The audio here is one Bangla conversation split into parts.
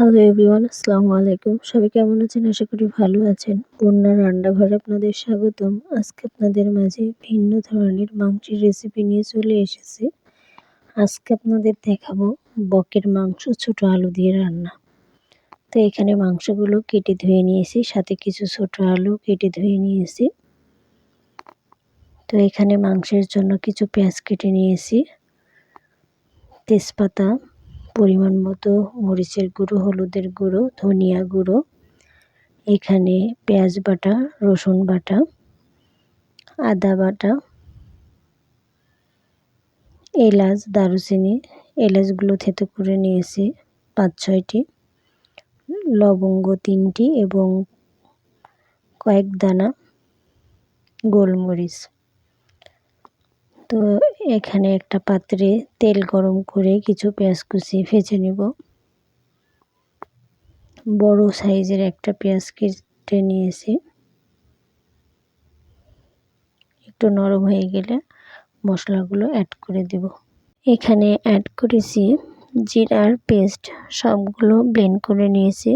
হ্যালো এভরিওয়ান আসসালামু আলাইকুম সবাই কেমন আছেন? আশা করি ভালো আছেন। বন্যার রান্নাঘরে আপনাদের স্বাগতম। আজকে আপনাদের মাঝে ভিন্ন ধরনের মাংসের রেসিপি নিয়ে চলে এসেছি। আজকে আপনাদের দেখাবো বকের মাংস ছোট আলু দিয়ে রান্না। তো এখানে মাংসগুলো কেটে ধুয়ে নিয়েছি, সাথে কিছু ছোট আলু কেটে ধুয়ে নিয়েছি। তো এখানে মাংসের জন্য কিছু পেঁয়াজ কেটে নিয়েছি, তেজপাতা পরিমাণ মতো মরিচের গুঁড়ো, হলুদের গুঁড়ো, ধনিয়া গুঁড়ো, এখানে পেঁয়াজ বাটা, রসুন বাটা, আদা বাটা, এলাচ, দারুচিনি, এলাচগুলো থেতো করে নিয়েছি পাঁচ ছয়টি, লবঙ্গ তিনটি এবং কয়েক দানা গোলমরিচ। তো এখানে একটা পাত্রে তেল গরম করে কিছু পেঁয়াজ কুচি ভেজে নেব। বড় সাইজের একটা পেঁয়াজ কেটে নিয়েছি। একটু নরম হয়ে গেলে মশলাগুলো অ্যাড করে দেব। এখানে অ্যাড করেছি জিরার পেস্ট সবগুলো ব্লেন্ড করে নিয়েছি।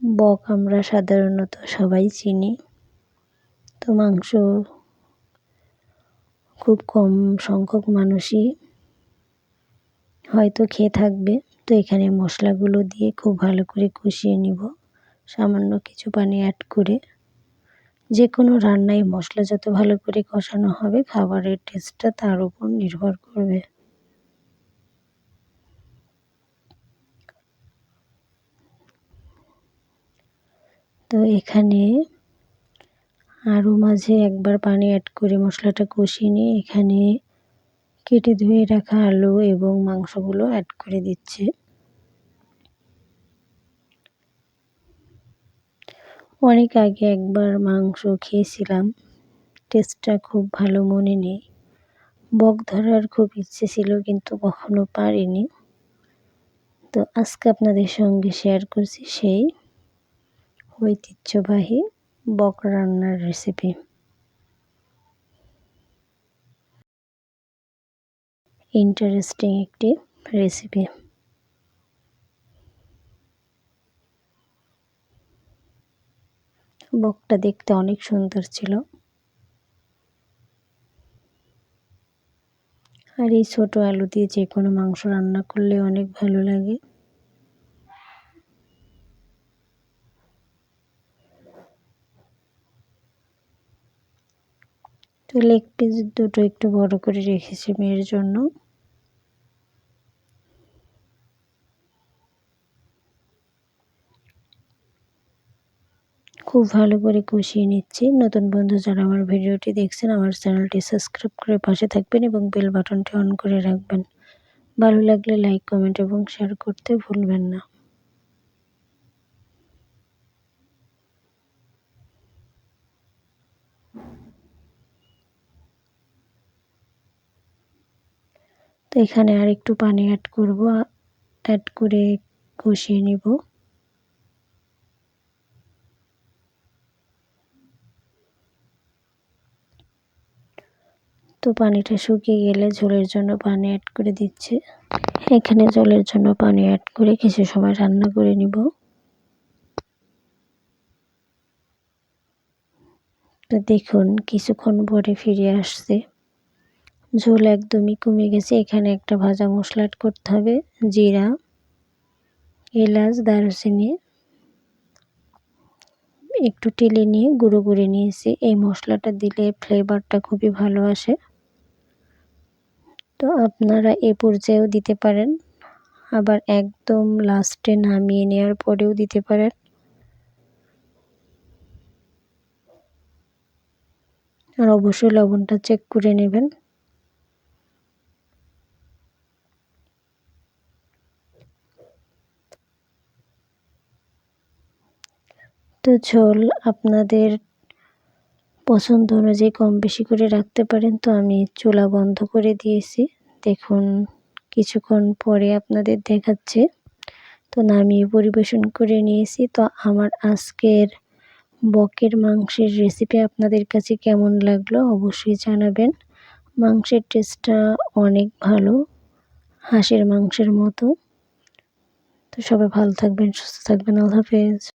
বক আমরা সাধারণত সবাই চিনি। তো মাংস খুব কম সংখ্যক মানুষই হয়তো খেয়ে থাকবে। তো এখানে মশলাগুলো দিয়ে খুব ভালো করে কষিয়ে নিব। সামান্য কিছু পানি অ্যাড করে। যে কোনো রান্নায় মশলা যত ভালো করে কষানো হবে, খাবারের টেস্টটা তার উপর নির্ভর করবে। তো এখানে আরও মাঝে একবার পানি অ্যাড করে মশলাটা কষিয়ে নিয়ে এখানে কেটে ধুয়ে রাখা আলু এবং মাংসগুলো অ্যাড করে দিচ্ছে। অনেক আগে একবার মাংস খেয়েছিলাম টেস্টটা খুব ভালো মনে নেই। বক ধরার খুব ইচ্ছে ছিল কিন্তু কখনো পারিনি। তো আজকে আপনাদের সঙ্গে শেয়ার করছি সেই ঐতিহ্যবাহী বক রান্নার রেসিপি ইন্টারেস্টিং একটি রেসিপি বকটা দেখতে অনেক সুন্দর ছিল। আর এই ছোটো আলু দিয়ে যে কোনো মাংস রান্না করলে অনেক ভালো লাগে। তো লেগ পিস দুটো একটু বড় করে রেখেছি মেয়ের জন্য। খুব ভালো করে কষিয়ে নিচ্ছি। নতুন বন্ধু যারা আমার ভিডিওটি দেখছেন, আমার চ্যানেলটি সাবস্ক্রাইব করে পাশে থাকবেন এবং বেল বাটনটি অন করে রাখবেন। ভালো লাগলে লাইক কমেন্ট এবং শেয়ার করতে ভুলবেন না। তো এখানে আর একটু পানি অ্যাড করব অ্যাড করে কষিয়ে নিব। তো পানিটা শুকিয়ে গেলে ঝোলের জন্য পানি অ্যাড করে দিচ্ছে। এখানে জলের জন্য পানি অ্যাড করে কিছু সময় রান্না করে নিব। তো দেখুন, কিছুক্ষণ পরে ফিরে আসছে। ঝোল একদমই কমে গেছে। এখানে একটা ভাজা মশলা করতে হবে, জিরা, এলাচ, দারুচিনি। একটু টেলে নিয়ে গুঁড়ো করে নিয়েছি। এই মশলাটা দিলে ফ্লেভারটা খুবই ভালো আসে। তো আপনারা এ পর্যায়েও দিতে পারেন। আবার একদম লাস্টে নামিয়ে নেওয়ার পরেও দিতে পারেন। আর অবশ্যই লবণটা চেক করে নেবেন। তো ঝোল আপনাদের পছন্দ অনুযায়ী কম বেশি করে রাখতে পারেন। তো আমি চুলা বন্ধ করে দিয়েছি। দেখুন, কিছুক্ষণ পরে আপনাদের দেখাচ্ছে। তো নামিয়ে পরিবেশন করে নিয়েছি। তো আমার আজকের বকের মাংসের রেসিপি আপনাদের কাছে কেমন লাগল অবশ্যই জানাবেন। মাংসের টেস্টটা অনেক ভালো, হাঁসের মাংসের মতো। তো সবাই ভালো থাকবেন, সুস্থ থাকবেন। আল্লাহ হাফেজ।